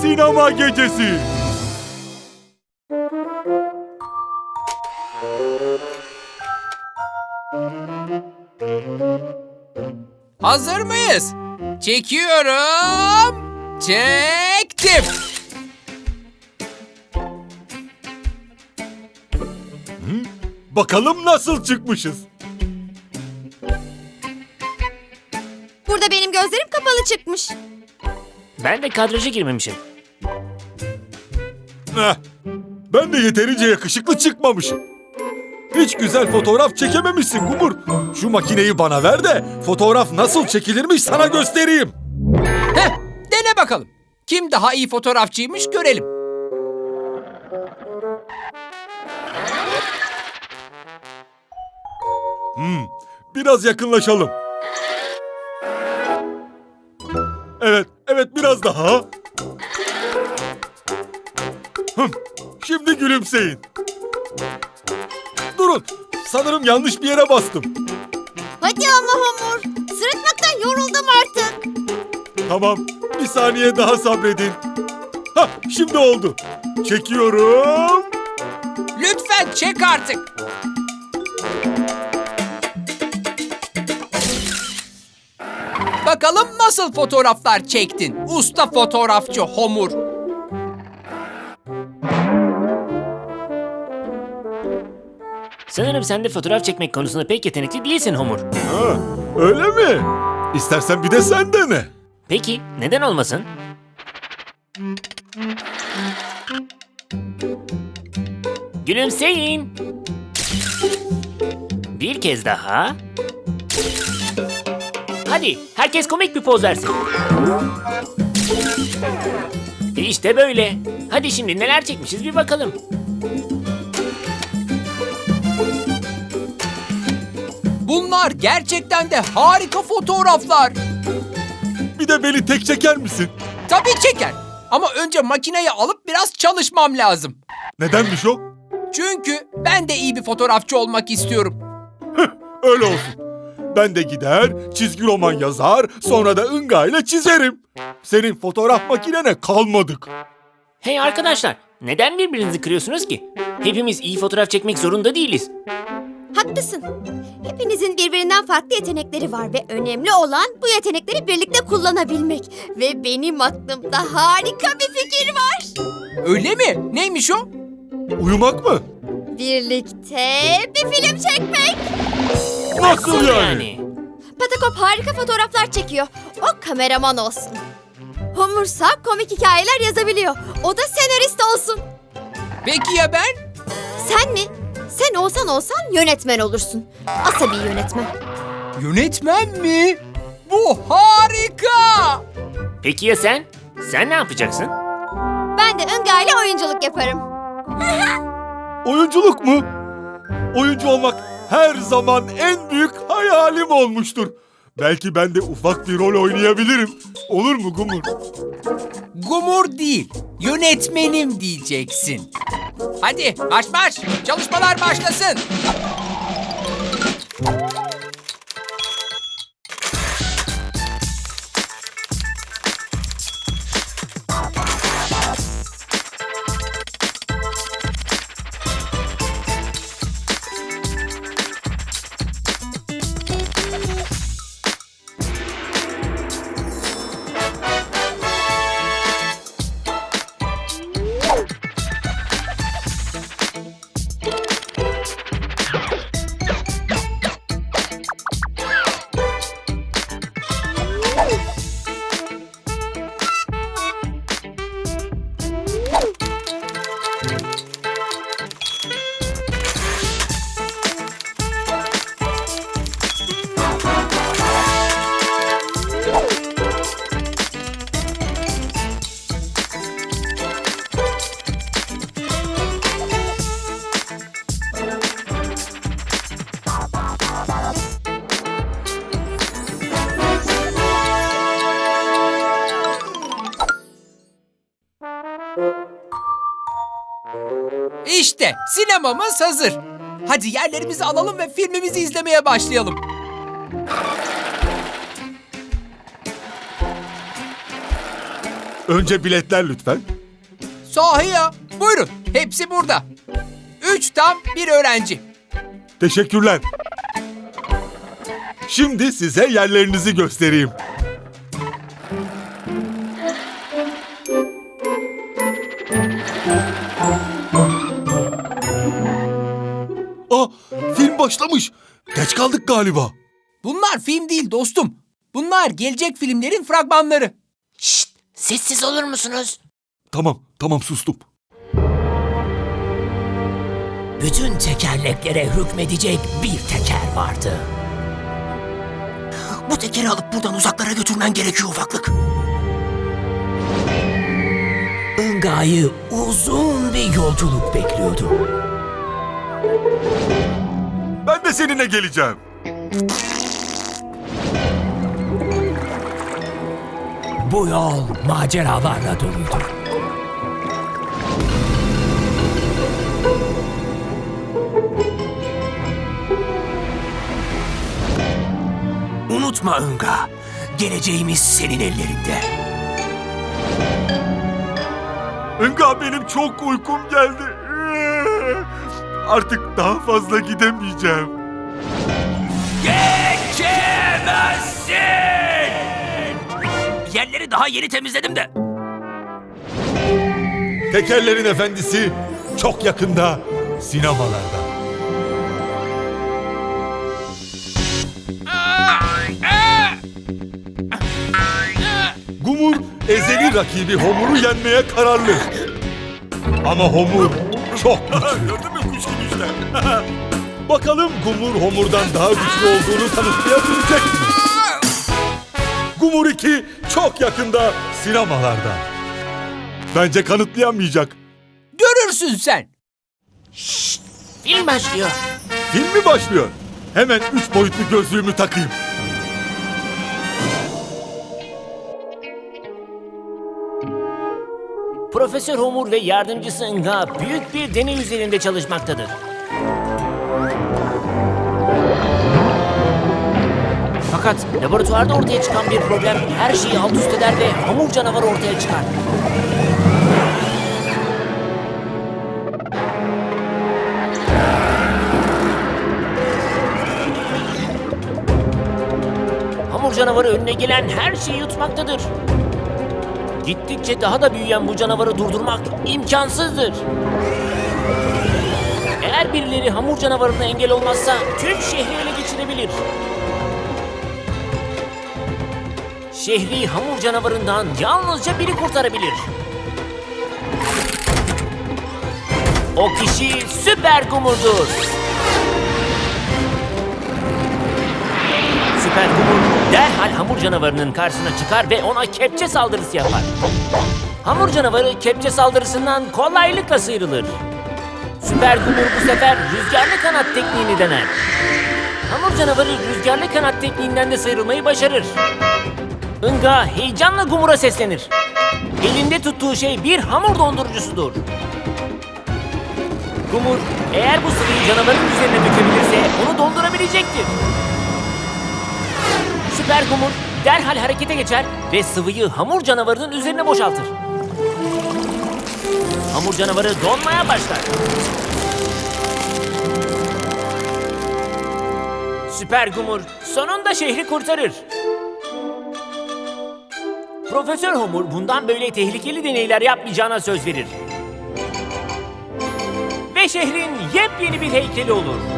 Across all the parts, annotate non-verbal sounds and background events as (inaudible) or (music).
Sinema gecesi. Hazır mıyız? Çekiyorum. Çektim. Bakalım nasıl çıkmışız. Çıkmış. Ben de kadraja girmemişim. Eh, ben de yeterince yakışıklı çıkmamışım. Hiç güzel fotoğraf çekememişsin Gumur. Şu makineyi bana ver de fotoğraf nasıl çekilirmiş sana göstereyim. Heh, dene bakalım. Kim daha iyi fotoğrafçıymış görelim. Biraz yakınlaşalım. Evet, evet biraz daha. Hım, şimdi gülümseyin. Durun, sanırım yanlış bir yere bastım. Hadi ama Hamur. Sırıtmaktan yoruldum artık. Tamam, bir saniye daha sabredin. Hah, şimdi oldu. Çekiyorum. Lütfen çek artık. Bakalım nasıl fotoğraflar çektin? Usta fotoğrafçı Homur. Sanırım sen de fotoğraf çekmek konusunda pek yetenekli değilsin Homur. Ha, öyle mi? İstersen bir de sen dene. Peki neden olmasın? Gülümseyin. Bir kez daha. Hadi herkes komik bir poz versin. İşte böyle. Hadi şimdi neler çekmişiz bir bakalım. Bunlar gerçekten de harika fotoğraflar. Bir de beni tek çeker misin? Tabii çeker. Ama önce makineyi alıp biraz çalışmam lazım. Nedenmiş o? Çünkü ben de iyi bir fotoğrafçı olmak istiyorum. Öyle olsun. Ben de gider, çizgi roman yazar, sonra da ınga ile çizerim. Senin fotoğraf makinene kalmadık. Hey arkadaşlar, neden birbirinizi kırıyorsunuz ki? Hepimiz iyi fotoğraf çekmek zorunda değiliz. Haklısın. Hepinizin birbirinden farklı yetenekleri var ve önemli olan bu yetenekleri birlikte kullanabilmek. Ve benim aklımda harika bir fikir var. Öyle mi? Neymiş o? Uyumak mı? Birlikte bir film çekmek. Nasıl yani? Patakop harika fotoğraflar çekiyor. O kameraman olsun. Homursa komik hikayeler yazabiliyor. O da senarist olsun. Peki ya ben? Sen mi? Sen olsan olsan yönetmen olursun. Asabi yönetmen. Yönetmen mi? Bu harika! Peki ya sen? Sen ne yapacaksın? Ben de ile oyunculuk yaparım. Oyunculuk mu? Oyuncu olmak her zaman en büyük hayalim olmuştur. Belki ben de ufak bir rol oynayabilirim. Olur mu Gumur? Gumur değil, yönetmenim diyeceksin. Hadi marş marş, çalışmalar başlasın. İşte sinemamız hazır. Hadi yerlerimizi alalım ve filmimizi izlemeye başlayalım. Önce biletler lütfen. Sahi ya. Buyurun. Hepsi burada. Üç tam bir öğrenci. Teşekkürler. Şimdi size yerlerinizi göstereyim. Kaldık galiba. Bunlar film değil dostum. Bunlar gelecek filmlerin fragmanları. Şşt, sessiz olur musunuz? Tamam, tamam sustum. Bütün tekerleklere hükmedecek bir teker vardı. Bu tekeri alıp buradan uzaklara götürmen gerekiyor ufaklık. Inga'yı uzun bir yolculuk bekliyordu. Ben de seninle geleceğim. Bu yol maceralarla doluydu. Unutma Inga, geleceğimiz senin ellerinde. Inga benim çok uykum geldi. Artık daha fazla gidemeyeceğim. Geçemezsin! Yerleri daha yeni temizledim de. Tekerlerin Efendisi çok yakında sinemalarda. Gumur ezeli rakibi Homur'u yenmeye kararlı. Ama Homur çok (laughs) güçlü. (laughs) Bakalım Gumur Homur'dan daha güçlü olduğunu kanıtlayabilecek mi? Gumur 2 çok yakında sinemalarda. Bence kanıtlayamayacak. Görürsün sen. Film başlıyor. Film mi başlıyor? Hemen üç boyutlu gözlüğümü takayım. Profesör Homur ve yardımcısı Nga büyük bir deney üzerinde çalışmaktadır. Fakat laboratuvarda ortaya çıkan bir problem her şeyi alt üst eder ve hamur canavarı ortaya çıkar. Hamur canavarı önüne gelen her şeyi yutmaktadır. Gittikçe daha da büyüyen bu canavarı durdurmak imkansızdır. Eğer birileri hamur canavarına engel olmazsa tüm şehri ele geçirebilir. Şehri hamur canavarından yalnızca biri kurtarabilir. O kişi Süper Gumur'dur. Süper Gumur derhal hamur canavarının karşısına çıkar ve ona kepçe saldırısı yapar. Hamur canavarı kepçe saldırısından kolaylıkla sıyrılır. Süper Gumur bu sefer rüzgarlı kanat tekniğini dener. Hamur canavarı rüzgarlı kanat tekniğinden de sıyrılmayı başarır. Inga heyecanla Gumur'a seslenir. Elinde tuttuğu şey bir hamur dondurucusudur. Gumur eğer bu sıvıyı canavarın üzerine dökebilirse onu dondurabilecektir. Süper Gumur derhal harekete geçer ve sıvıyı hamur canavarının üzerine boşaltır. Hamur canavarı donmaya başlar. Süper Gumur sonunda şehri kurtarır. Profesör Homur bundan böyle tehlikeli deneyler yapmayacağına söz verir. Ve şehrin yepyeni bir heykeli olur.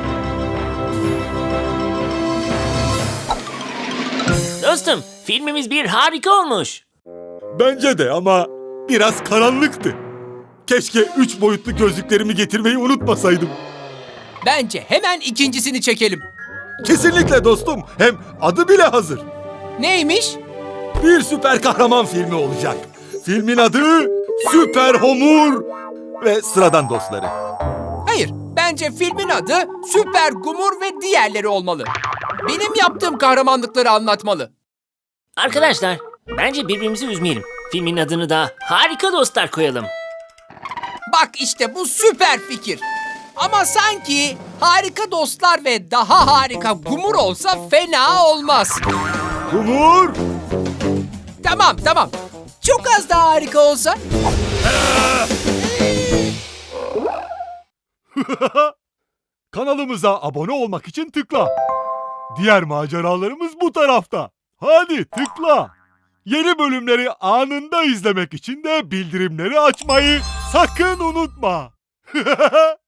Dostum, filmimiz bir harika olmuş. Bence de ama biraz karanlıktı. Keşke üç boyutlu gözlüklerimi getirmeyi unutmasaydım. Bence hemen ikincisini çekelim. Kesinlikle dostum. Hem adı bile hazır. Neymiş? Bir süper kahraman filmi olacak. Filmin adı Süper Homur ve sıradan dostları. Hayır, bence filmin adı Süper Gumur ve diğerleri olmalı. Benim yaptığım kahramanlıkları anlatmalı. Arkadaşlar, bence birbirimizi üzmeyelim. Filmin adını da Harika Dostlar koyalım. Bak işte bu süper fikir. Ama sanki harika dostlar ve daha harika Gumur olsa fena olmaz. Humur! Tamam tamam. Çok az daha harika olsa. (laughs) Kanalımıza abone olmak için tıkla. Diğer maceralarımız bu tarafta. Hadi tıkla. Yeni bölümleri anında izlemek için de bildirimleri açmayı sakın unutma. (laughs)